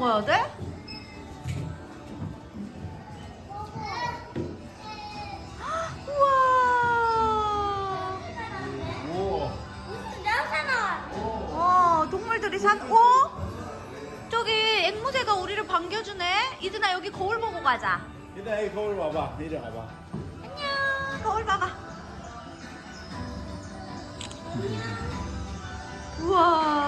가야 돼? 우와. 오. 어, 동물들이 산, 어? 저기 앵무새가 우리를 반겨주네? 이드나 여기 거울 보고 가자. 일단 여기 거울 봐봐. 내려가봐. 안녕. 거울 봐봐. 우와.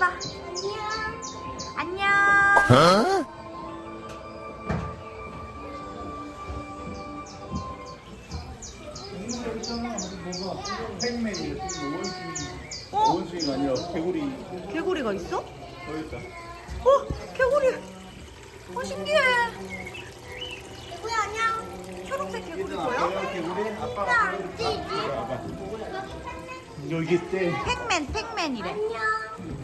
해봐. 안녕. 안녕. 원숭이. 어? 원숭이가 아니라 개구리. 개구리가 있어? 있다. 어, 개구리. 어, 신기해. 누구야 안녕. 초록색 개구리? 아빠가 개구리. 아빠가 안 개구리. 여기 있대. 팩맨, 팩맨이래. 안녕.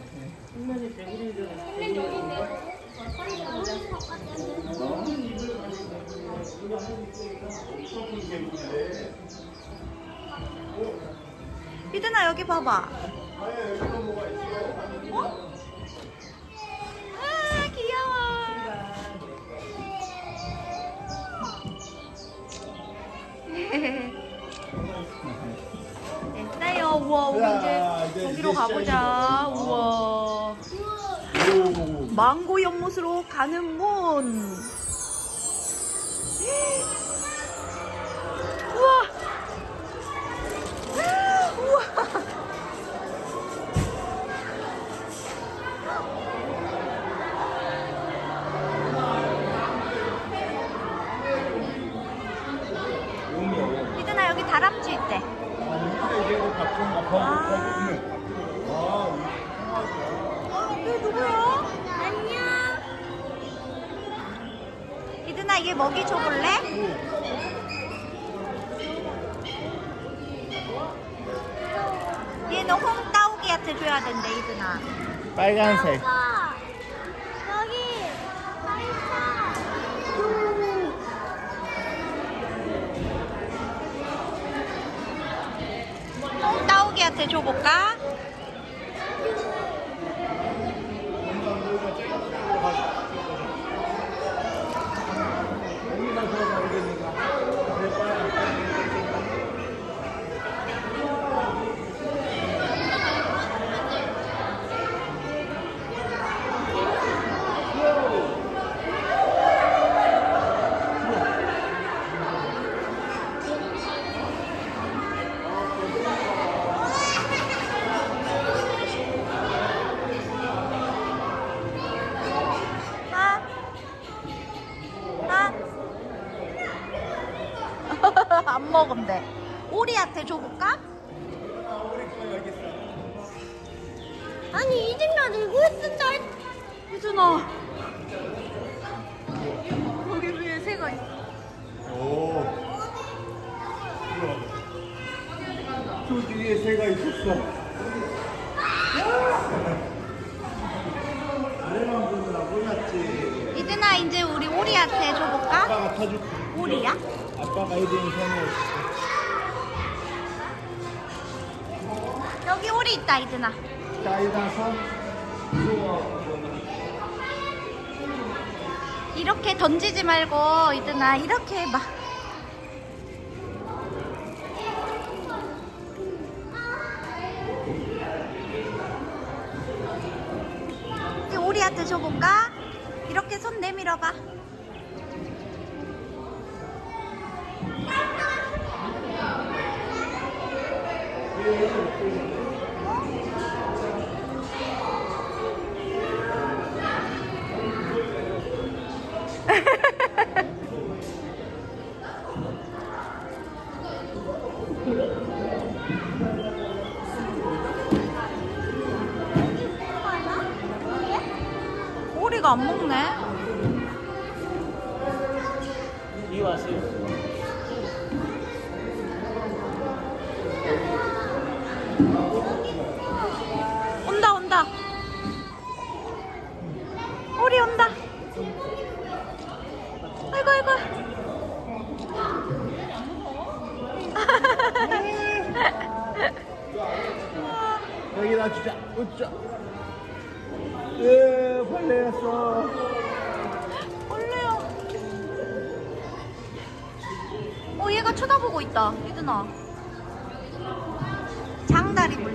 팬맨 여기네. 이드나 여기 봐봐. 어? 아, 귀여워. 됐어요. 우와, 우리 자, 이제 거기로 가보자. 우와. 오. 망고 연못으로 가는 문. 먹이 줘볼래? 얘는 홍따오기한테 줘야 된대 이드나. 빨간색. 저 뒤에 새가 있었어. 노래만 부르느라 몰랐지. 이준아 이제 우리 오리한테 줘볼까? 아빠가 타줄게. 오리야? 아빠가 이제 손을. 여기 오리 있다 일단 손. 무서워. 이렇게 던지지 말고 이준아 이렇게 해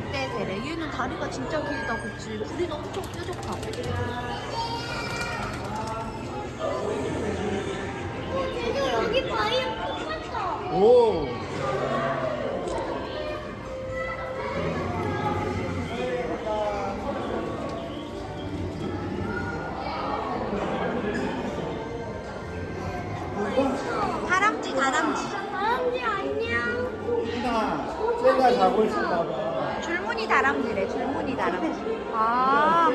장다리 물대새래. 얘는 다리가 진짜 길다, 그치? 부리는 엄청 뾰족하고. 진짜 여기 똑같다. 오. 다람쥐, 다람쥐. 다람쥐 안녕. 희나, 쟤가 자고 있었나 봐. 다람쥐래, 줄무늬 다람쥐. 아.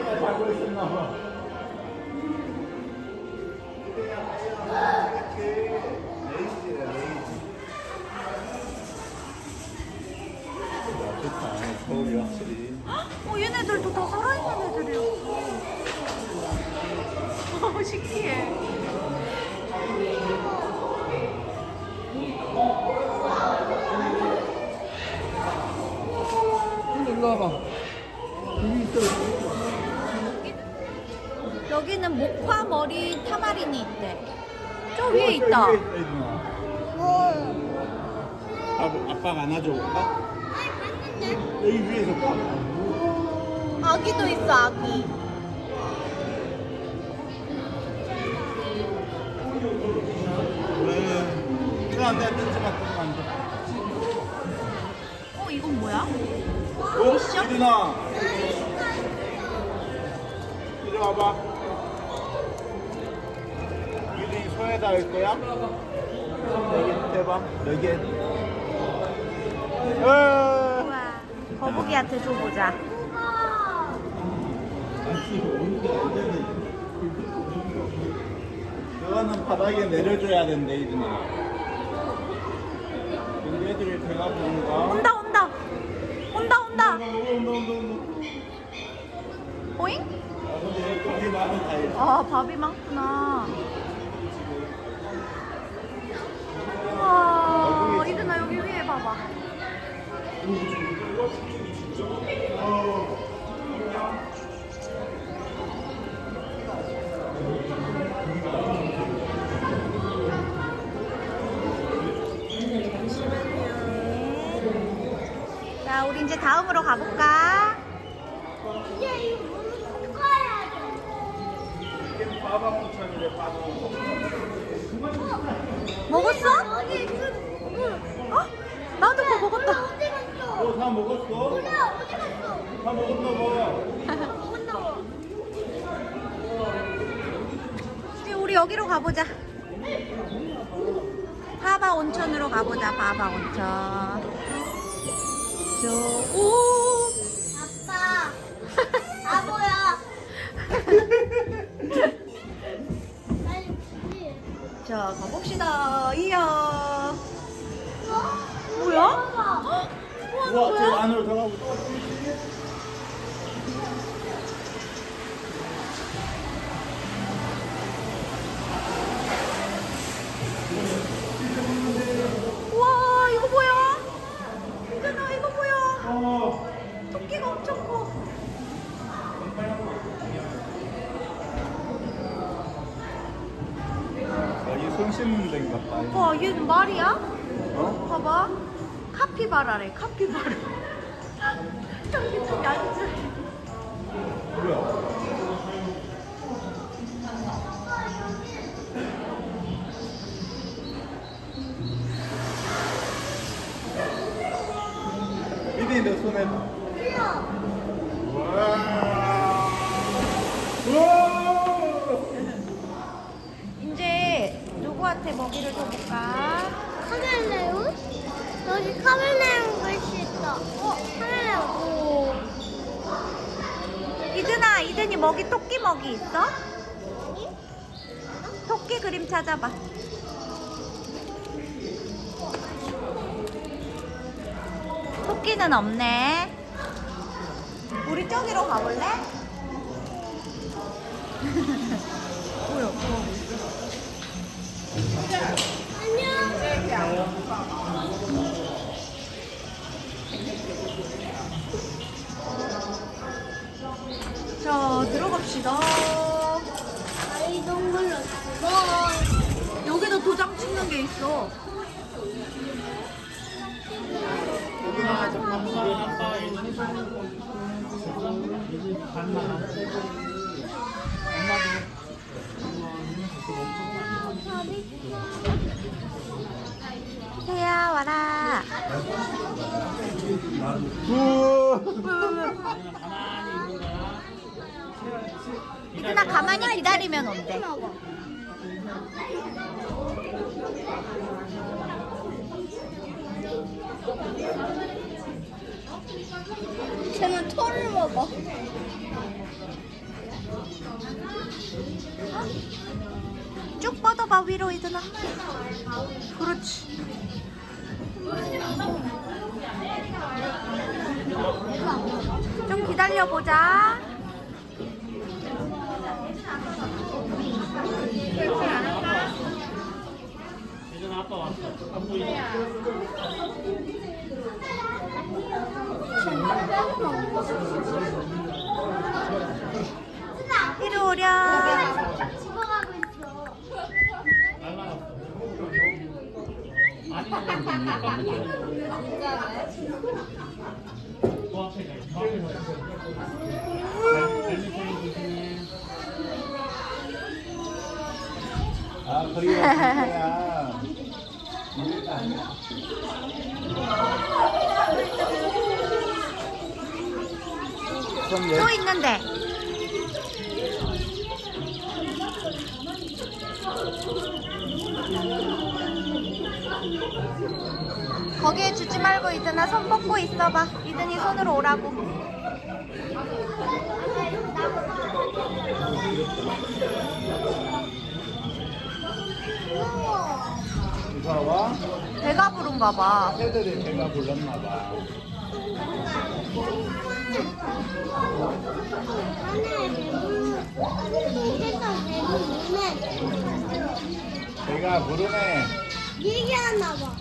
어, 얘네들도 다 살아있는 애들이었어. 어, 신기해. 일로 와봐. 여기 있어. 여기는 목화 머리 타마린이 있대. 저 위에 있다. 있다, 이준아. 아빠, 아빠가 안아줘 볼까? 아니 봤는데. 여기 위에서 봐. 아기도 있어, 아기. 왜? 이거 안 돼, 뜯지 마, 뜯으면 안 돼. 어, 이건 뭐야? 어? 미션? 이준아. 할 거야? 여기 대봐. 여기에. 으. 우와. 거북이한테 줘보자. 그거는 바닥에 내려줘야 된대, 이준아. 근데 애들이 배가 부른가? 온다, 온다. 온다, 온다. 온다, 온다, 온다, 온다. 오잉? 아, 근데 여기 많은 다. 아, 밥이 많구나. 우와. 이준아, 봐봐. 자, 우리 이제 다음으로 가볼까? 이제 이거 돼. 이게 빠방. 먹 다 먹었어? 몰라 어디 갔어? 다 먹었나 봐. 먹었나 이제 우리 여기로 가보자. 바바 온천으로 가보자. 바바 온천. 저 오. 아빠. 바보야 자 가봅시다. 이야. 어? 뭐야? 우와, 저 안으로 들어가 보자. 우와 이거 뭐야? 이준아 이거 뭐야? 어. 토끼가 엄청 커. 아, 이손 씻는 데인가 봐. 와 얘는 말이야? 어? 봐봐. 카피바라래 카피바라. 저기 저기 앉아. 뭐야? 미리 너 손에 봐. 우와. 우와. 이제 누구한테 먹이를 줘볼까? 카멜레온? 여기 카멜레온 글씨 있다. 어, 카멜레온. 이든아 이든이 먹이 토끼 먹이 있어? 토끼 그림 찾아봐. 토끼는 없네. 우리 저기로 가볼래? 뭐야? 자 들어갑시다. 아이 동물로 죽어. 여기도 도장 찍는 게 있어. 아. 태야 와라. 이든아 가만히 기다리면 온대. 쟤는 털을 먹어. 쭉 뻗어봐 위로 이든아. 그렇지. 좀 기다려 보자. 이리 오렴. 있어고 진짜야. 그럼 또 있는데. 거기에 주지 말고 이든아 손 뻗고 있어봐. 이든이 손으로 오라고. 무서워. 배가 부른가 봐. 새들이 배가 불렀나 봐. 배가 부르네. 얘기하나 봐.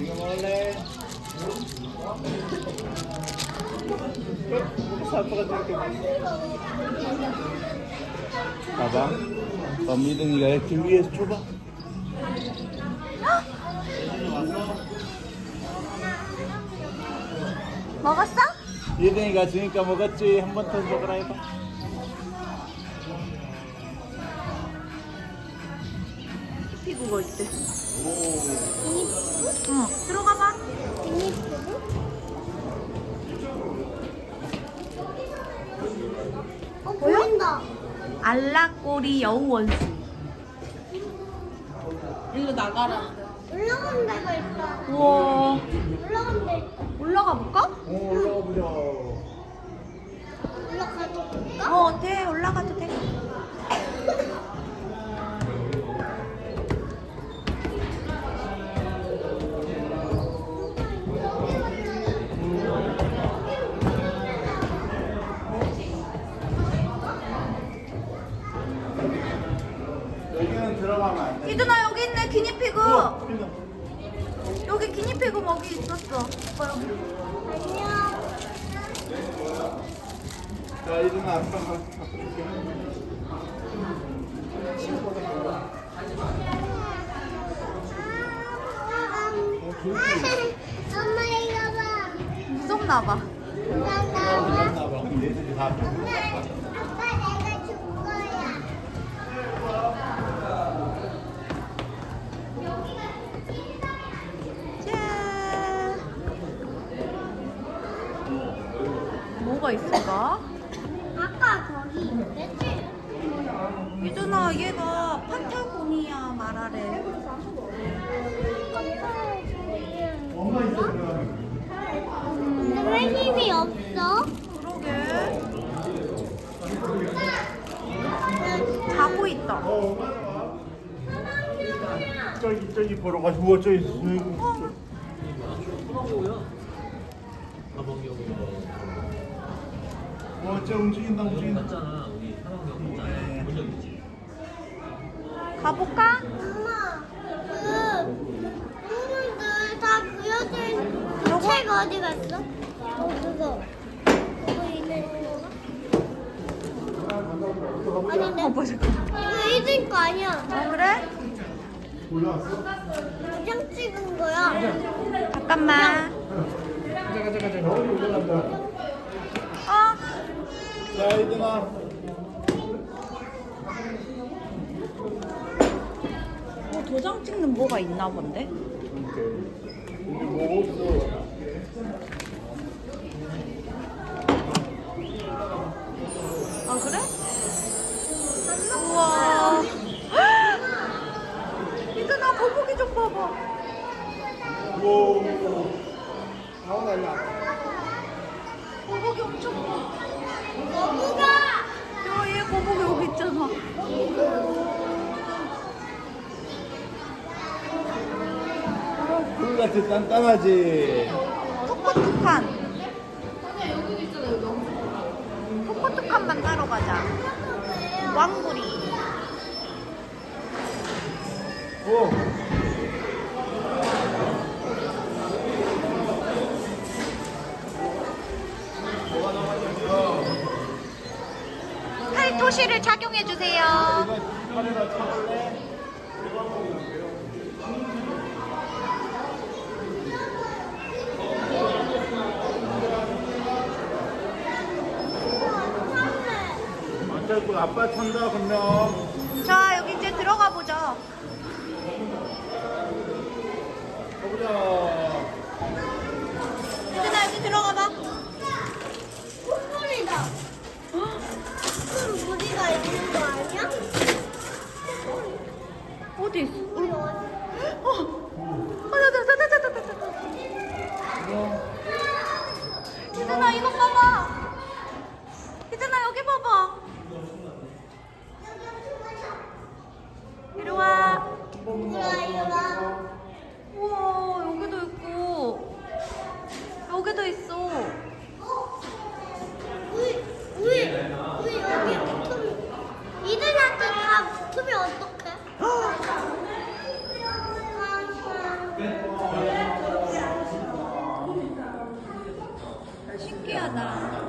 이거 먹을래? 봐봐. 엄미등이가 이렇게 위에서 줘봐. 먹었어? 예등이가 주니까 먹었지. 한 번 더 먹으라 해봐. 피부가 있대. 응, 들어가봐. 어, 보인다. 알락꼬리 여우원수. 일로 나가라. 올라가는 데가 있다. 우와. 올라가는 데 있다. 올라가 볼까? 어, 올라가 보자. 올라가도 될까? 어, 어때? 올라가도 돼. 이든아 자, 이준아, 아빠. 엄마 이거 봐. 무섭나 봐. 엄마 나 봐. 얘들이 다. 아빠 내가 줄 거야. 짠. 뭐가 있을까? 아까 거기 있겠지? 유준아 얘가 파타고니아 말하래. 엄마 있어, 근데 왜 힘이 없어? 그러게. 자고 있다. 저기, 저기 보러 가. 우와, 저기. 어. 와, 저 움직인다, 움직인다. 있지? 가볼까? 엄마, 그 동물들 다 그려진 요거? 책 어디 갔어? 어, 그거. 그거 있는 건가? 아닌데? 어, 뭐 잠깐. 이거 잊은 거 아니야? 어, 그래? 올라왔어? 그냥 찍은 거야. 잠깐만. 가자, 가자, 가자. 어디 올라간다. 어? 자, 이준아. 뭐 도장 찍는 뭐가 있나 본데? 여기 뭐 없어. 아 그래? 우와. 이준아 거북이 좀 봐봐. 우와. 나오나, 일로 와. 거북이 엄청 커. 누가? 야, 얘 거북이 여기 있잖아. 꿀같이 단단하지. 톡톡한. 톡톡한만 따러 가자. 왕구리. 오. 팔토시를 착용해 주세요. 아빠 찬다 그러면 자, 여기 이제 들어가 보자. 가보자. 유진아 여기 들어가 봐. 콧물이다. 큰 무늬가 있는 거 아니야? 어디 있어? 우리 어디? 어. 어, 다, 다, 다, 다, 다, 다, 다. 유진아 이거 봐봐. 유진아 여기 봐봐. 이리 와. 누구야 이거 봐. 우와 여기도 있고 여기도 있어. 우리 우리 우리 여기 붙으면 이들한테 다 붙으면 어떡해? 신기하다.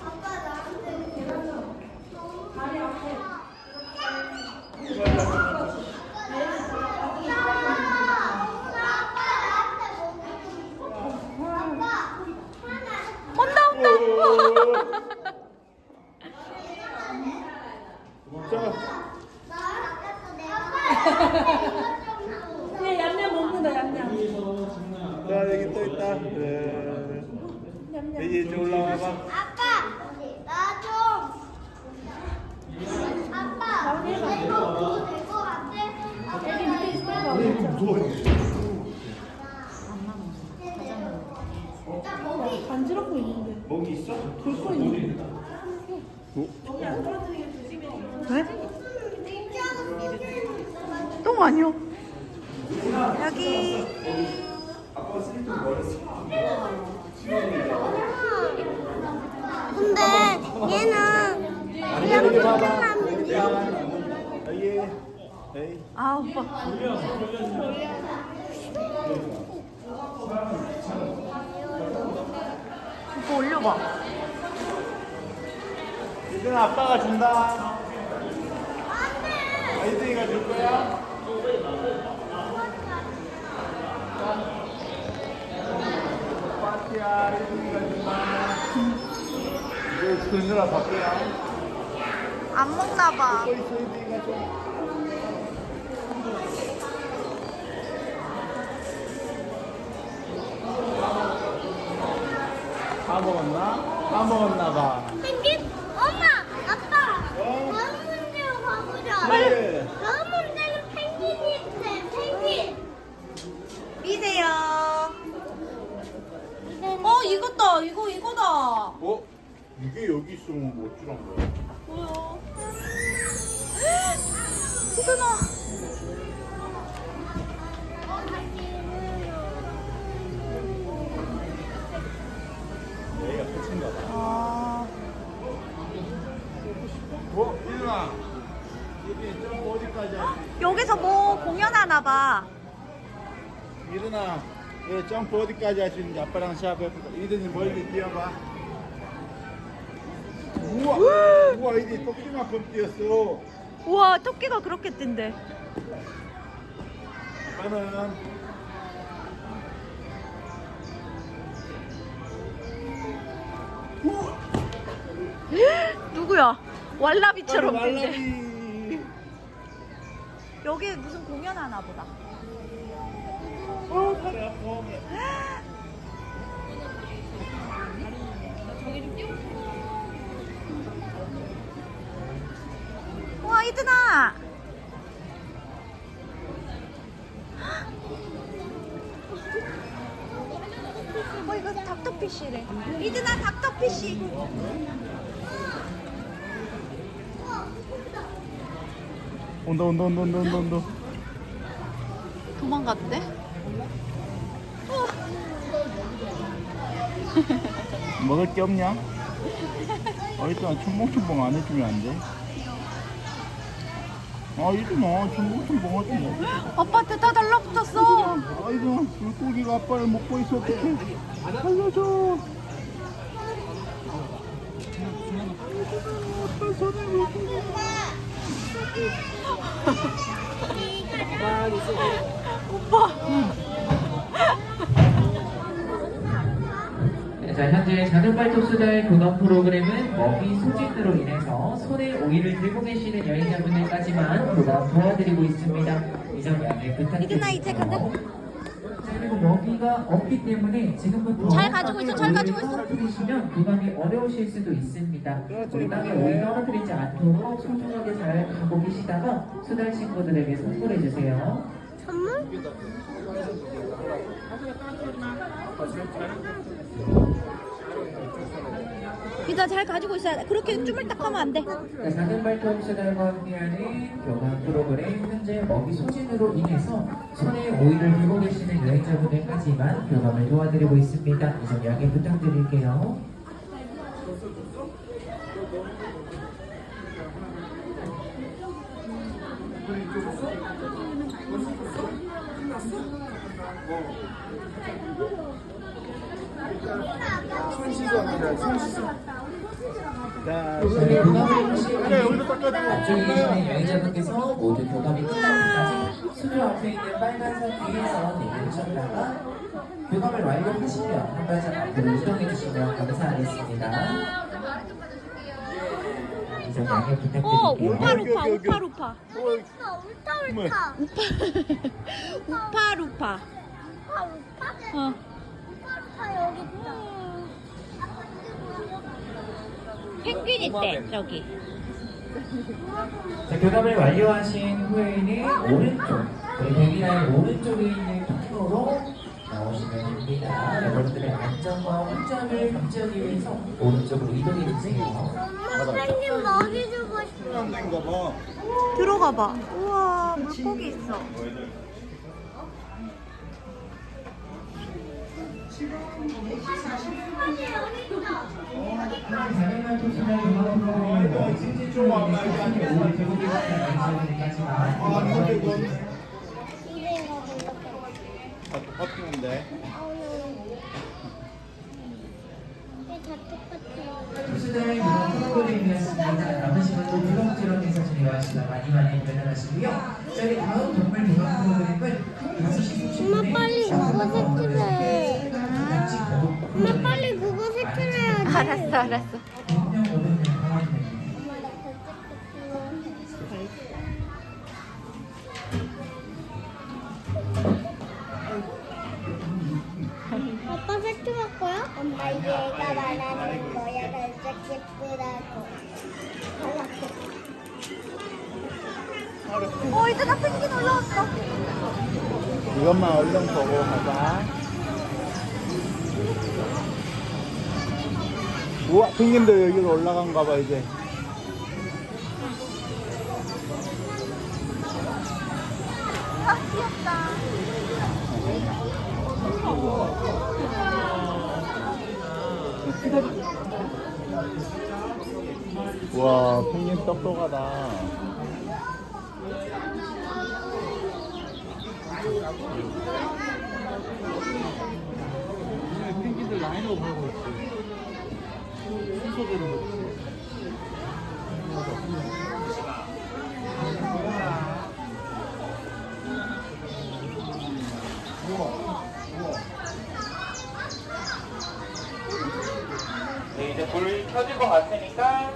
아빠 나한테 온다 온다. 자, 얘 얌얌 먹는다 얌얌 자 여기 또 있다. 네. 이제 이제 올라와 봐. 아빠 나 좀 아빠 내가 이거 보고 될거 같아? 여기 밑에 있어 무서워. 간지럽고 있는데 먹이 있어? 긁고 있는데 왜? 똥 아니야? 여기 근데 얘는. 에이 에이 아 오빠. 오빠 올려봐. 이든 아빠가 준다 아이들이가 줄 거야? 파티야 이거 바쁘야 안 먹나 봐. 있어 좀다 먹었나? 다 먹었나 봐. 펭귄? 엄마, 아빠. 다음 문제로 가보자. 빨리. 다음 문제는. 펭귄. 미세요. 어 이거다. 이거 이거다. 어? 이게 여기 있으면 뭐 어쩌란 거야? 뭐야? 이거나. 얘가 끝인가 봐. 아. 어? 일어나. 여기서 뭐 공연하나 봐. 일어나. 얘 점프 어디까지 할 수 있는지 아빠랑 시합해볼까? 이든이 멀리 뛰어봐. 우와! 우와, 이게 토끼만큼 뛰었어. 우와 토끼가 그렇게 뜬대. 아빠는 누구야? 왈라비처럼 뜬대. 말라비. 여기 무슨 공연하나 보다. 어, 다리 아파. 와 이든아. 어 이거 닥터피쉬래. 이든아 닥터피쉬. 온다, 온다, 온다, 온다, 온다, 온다. 도망갔대? 먹을 게 없냐? 어, 일단 춘봉춘봉 안 해주면 안 돼? 아, 이리마, 춘봉춘봉 하지 아빠한테 다 달라붙었어. 아이고, 물고기가 아빠를 먹고 있어, 어떡해. 살려줘. 아빠 손에 물고기. 오빠. 네, 자, 현재 작은 발톱 수달 교감 프로그램은 먹이 소진으로 인해서 손에 오이를 들고 계시는 여행자분들까지만 교감 도와드리고 있습니다. 이점 양해 이제. 부탁드릴게요. 자, 그리고 먹이가 없기 때문에 지금부터 잘 가지고 있어, 잘 가지고 있어. 떨어뜨리시면 교감이 어려우실 수도 있습니다. 우리 땅에 오이 떨어뜨리지 않도록 소중하게 잘 가고 계시다가 수달 친구들에게 선물해 주세요. 선물? 이다 잘 가지고 있어야 돼. 그렇게 쭈물딱하면 안 돼. 자, 작은 발톱 수달과 함께하는 교감 프로그램 현재 먹이 소진으로 인해서 손에 오이를 들고 계시는 여행자분들까지만 교감을 도와드리고 있습니다. 이점 양해 부탁드릴게요. 자, 네, 교감을 하 여기도 닦아주고. 앞쪽에 계시는 여행자분께서 모두 교감이 끝나기까지 수조 앞에 있는 빨간색 뒤에서 내려주셨다가 교감을 완료하시면 한 발짝 앞으로 이동해 주시면 감사하겠습니다. 이점 양해 어, 부탁드릴게요. 우파루파, 여기, 여기. 우파루파. 울타, 울타, 울타. 우파 루파. 아, 울타? 어. 울타 여기 있다. 펭귄 있대, 저기. 자, 교감을 완료하신 후에는 오른쪽, 우리 대기라인 오른쪽에 있는 통로로 나오시면 됩니다. 여러분들의 안전과 혼잡을 방지하기 위해서 오른쪽으로 이동해 주세요. 엄마 펭귄 먹이 주고 싶어. 들어가 봐. 우와, 물고기 있어. 다. 다 똑같아. 투수들 그런 프로그램이었습니다. 남으시면 또 블록지렁에서 진행하시다 많이 많이 배달하시고요. 저희 다음 동물 대화 프로그램은 색칠 우와, 펭귄도 여기로 올라간가 봐, 이제. 아, 귀엽다. 우와, 펭귄 똑똑하다. 펭귄들 라인으로 보고 있어. 먹지. 네, 이제 불 켜질 것 같으니까.